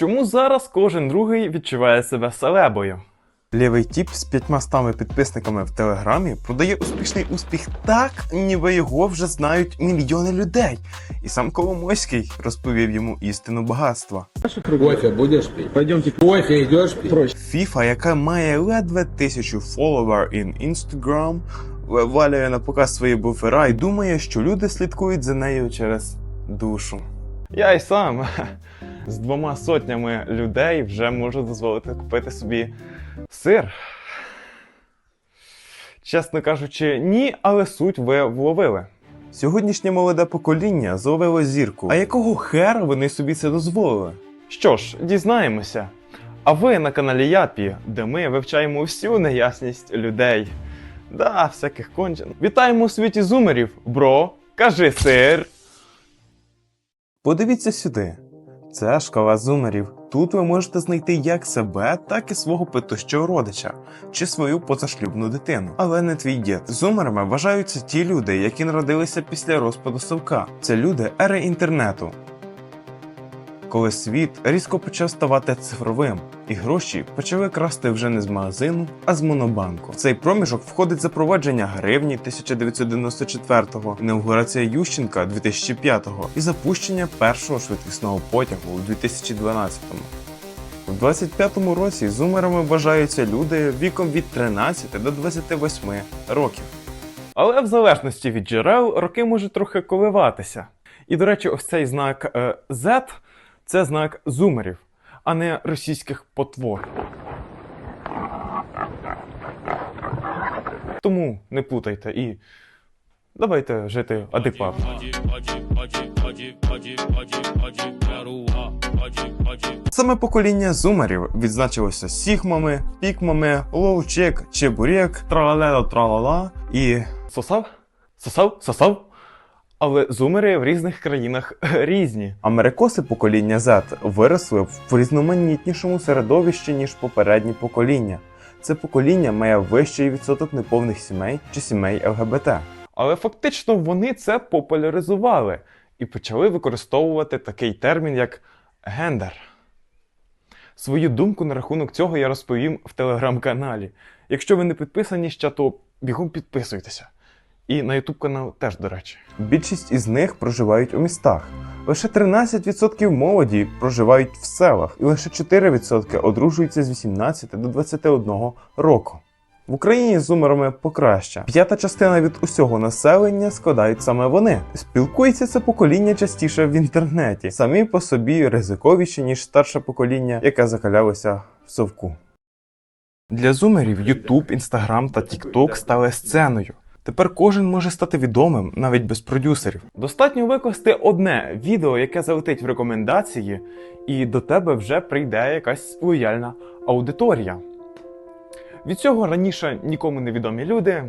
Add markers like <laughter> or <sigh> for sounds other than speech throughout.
Чому зараз кожен другий відчуває себе селебою? Лівий тіп з 500 підписниками в телеграмі продає успішний успіх так, ніби його вже знають мільйони людей. І сам Коломойський розповів йому істину багатства. Кофе будешь пить? Пойдемте. Кофе идешь пить? FIFA, яка має ледве тисячу фоловер in Instagram, валює на показ свої буфера і думає, що люди слідкують за нею через душу. Я й сам з двома сотнями людей вже можу дозволити купити собі сир. Чесно кажучи, ні, але суть ви вловили. Сьогоднішнє молоде покоління зловило зірку. А якого хера вони собі це дозволили? Що ж, дізнаємося. А ви на каналі Япі, де ми вивчаємо всю неясність людей. Да, всяких кончен. Вітаємо у світі зумерів, бро. Кажи сир. Подивіться сюди. Це шкала зумерів. Тут ви можете знайти як себе, так і свого питущого родича чи свою позашлюбну дитину. Але не твій дід. Зумерами вважаються ті люди, які народилися після розпаду совка. Це люди ери інтернету. Коли світ різко почав ставати цифровим, і гроші почали красти вже не з магазину, а з монобанку. В цей проміжок входить запровадження гривні 1994-го, інаугурація Ющенка 2005-го і запущення першого швидкісного потягу у 2012-му. У 25-му році зумерами вважаються люди віком від 13 до 28 років. Але в залежності від джерел роки можуть трохи коливатися. І, до речі, ось цей знак е, Z це знак зумерів, а не російських потвор. Тому не плутайте і давайте жити адекватно. Саме покоління зумерів відзначилося сігмами, пікмами, лоучек, чебурек, тралалело тралала і Сосав? Сосав? Сосав? Але зумери в різних країнах <laughs> різні. Америкоси покоління Z виросли в різноманітнішому середовищі, ніж попередні покоління. Це покоління має вищий відсоток неповних сімей чи сімей ЛГБТ. Але фактично вони це популяризували і почали використовувати такий термін, як гендер. Свою думку на рахунок цього я розповім в телеграм-каналі. Якщо ви не підписані ще, то бігом підписуйтеся. І на Ютуб канал теж, до речі. Більшість із них проживають у містах. Лише 13% молоді проживають в селах, і лише 4% одружуються з 18 до 21 року. В Україні з зумерами покраща. П'ята частина від усього населення складають саме вони. Спілкується це покоління частіше в інтернеті, самі по собі ризиковіші, ніж старше покоління, яке закалялося в совку. Для зумерів YouTube, Instagram та TikTok стали сценою. Тепер кожен може стати відомим навіть без продюсерів. Достатньо викласти одне відео, яке залетить в рекомендації, і до тебе вже прийде якась лояльна аудиторія. Від цього раніше нікому невідомі люди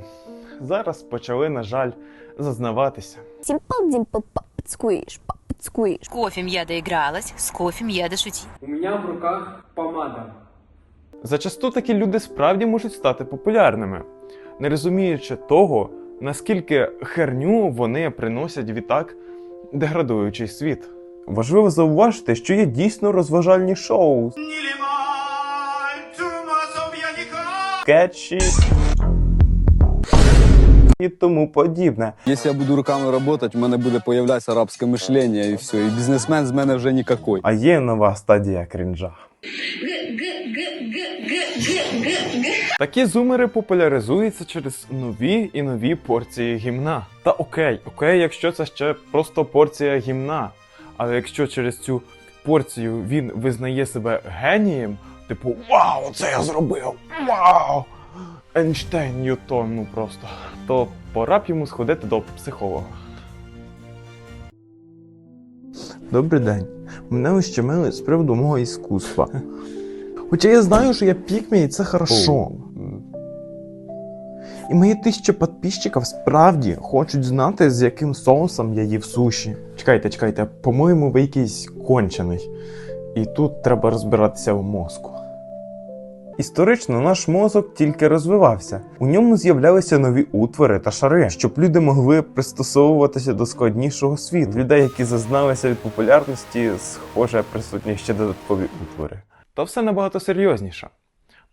зараз почали, на жаль, зазнаватися. С кофем я доигралась, с кофем я дошутила. У меня в руках помада. Зачасту такі люди справді можуть стати популярними, не розуміючи того, наскільки херню вони приносять відтак деградуючий світ. Важливо зауважити, що є дійсно розважальні шоу. Скетчі і тому подібне. Если я буду руками работать, у мене буде появлятися арабське мишлення і все. І бізнесмен з мене вже нікакой. А є нова стадія крінжа. Такі зумери популяризуються через нові і нові порції гімна. Та окей, окей, якщо це ще просто порція гімна. Але якщо через цю порцію він визнає себе генієм, типу Вау, це я зробив! Вау! Ейнштейн, Ньютон, ну просто, то пора б йому сходити до психолога. Добрий день. Мене ущемили з приводу мого іскусства. Хоча я знаю, що я пікмій, і це хорошо. І мої тисячі підписчиків справді хочуть знати, з яким соусом я їв суші. Чекайте, чекайте, по-моєму, ви якийсь кончений. І тут треба розбиратися в мозку. Історично наш мозок тільки розвивався. У ньому з'являлися нові утвори та шари, щоб люди могли пристосовуватися до складнішого світу. Людей, які зазналися від популярності, схоже, присутні ще додаткові утвори. Та все набагато серйозніше.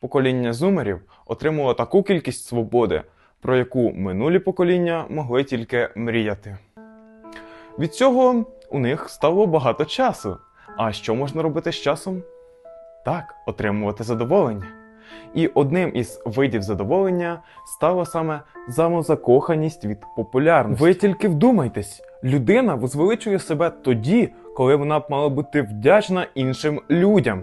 Покоління зумерів отримало таку кількість свободи, про яку минулі покоління могли тільки мріяти. Від цього у них стало багато часу. А що можна робити з часом? Так, отримувати задоволення. І одним із видів задоволення стала саме самозакоханість від популярності. Ви тільки вдумайтесь, людина возвеличує себе тоді, коли вона б мала бути вдячна іншим людям.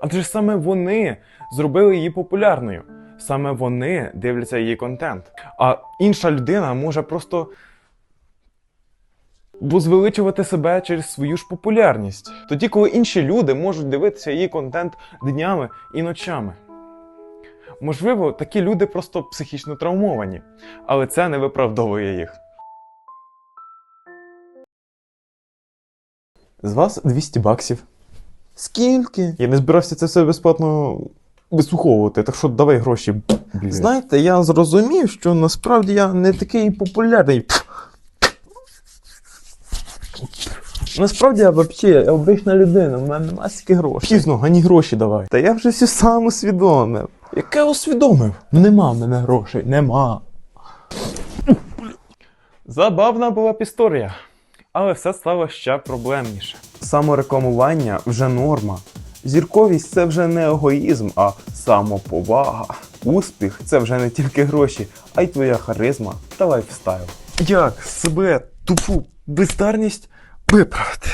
Адже саме вони зробили її популярною. Саме вони дивляться її контент. А інша людина може просто возвеличувати себе через свою ж популярність. Тоді, коли інші люди можуть дивитися її контент днями і ночами. Можливо, такі люди просто психічно травмовані, але це не виправдовує їх. З вас 200 баксів. Скільки? Я не збирався це все безплатно вислуховувати, так що давай гроші. Блін. Знаєте, я зрозумів, що насправді я не такий популярний. Насправді я взагалі обична людина, в мене нема стільки грошей. Пізно, гані гроші давай. Та я вже все сам усвідомив. Яке усвідомив? Ну нема в мене грошей, нема. Забавна була б історія, але все стало ще проблемніше. Саморекламування вже норма. Зірковість це вже не егоїзм, а самоповага. Успіх це вже не тільки гроші, а й твоя харизма та лайфстайл. Як себе тупу бездарність виправити?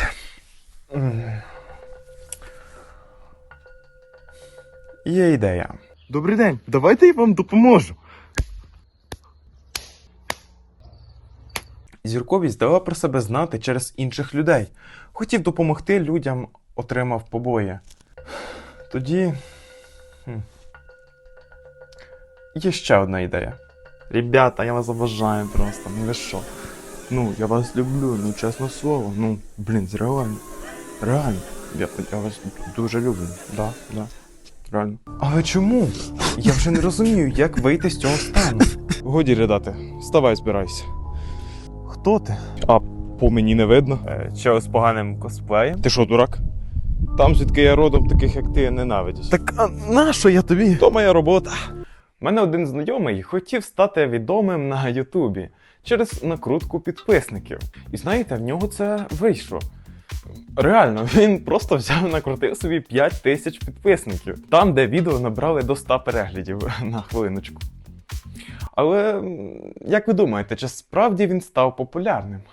Є ідея. Добрий день, давайте я вам допоможу. Зірковість дала про себе знати через інших людей. Хотів допомогти людям, отримав побої. Тоді. Є ще одна ідея. Ребята, я вас обожаю просто, ну ви що? Ну, я вас люблю, ну чесне слово. Ну, блін, реально. Реально. Я, я вас дуже люблю. Да, да. Реально. Але чому? Я вже не розумію, як вийти з цього стану. Годі ридати, вставай, збирайся. Хто ти? А По мені не видно. Е, чого з поганим косплеєм? Ти що, дурак? Там, звідки я родом, таких як ти ненавидять. Так а нащо я тобі? то моя робота. У мене один знайомий хотів стати відомим на Ютубі через накрутку підписників. І знаєте, в нього це вийшло. Реально, <laughs> він просто взяв накрутив собі 5 тисяч підписників, там, де відео набрали до 100 переглядів <laughs> на хвилиночку. Але як ви думаєте, чи справді він став популярним? <laughs>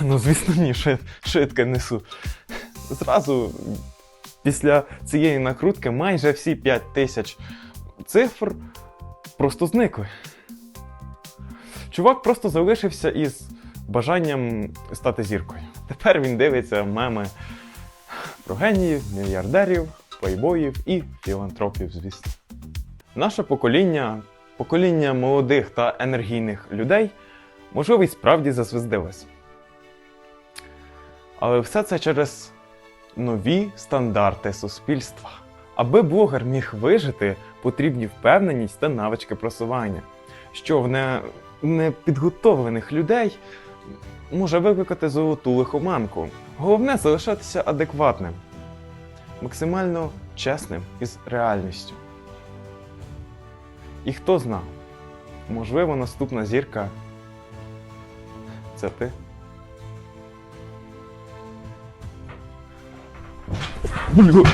Ну, звісно, ні, що, несу. Зразу після цієї накрутки майже всі 5 тисяч цифр просто зникли. Чувак просто залишився із бажанням стати зіркою. Тепер він дивиться меми про геніїв, мільярдерів, плейбоїв і філантропів, звісно. Наше покоління, покоління молодих та енергійних людей, можливо, і справді зазвездилось. Але все це через нові стандарти суспільства. Аби блогер міг вижити, потрібні впевненість та навички просування, що в не- непідготовлених людей може викликати золоту лихоманку. Головне залишатися адекватним, максимально чесним із реальністю. І хто зна, можливо, наступна зірка це ти. Бля.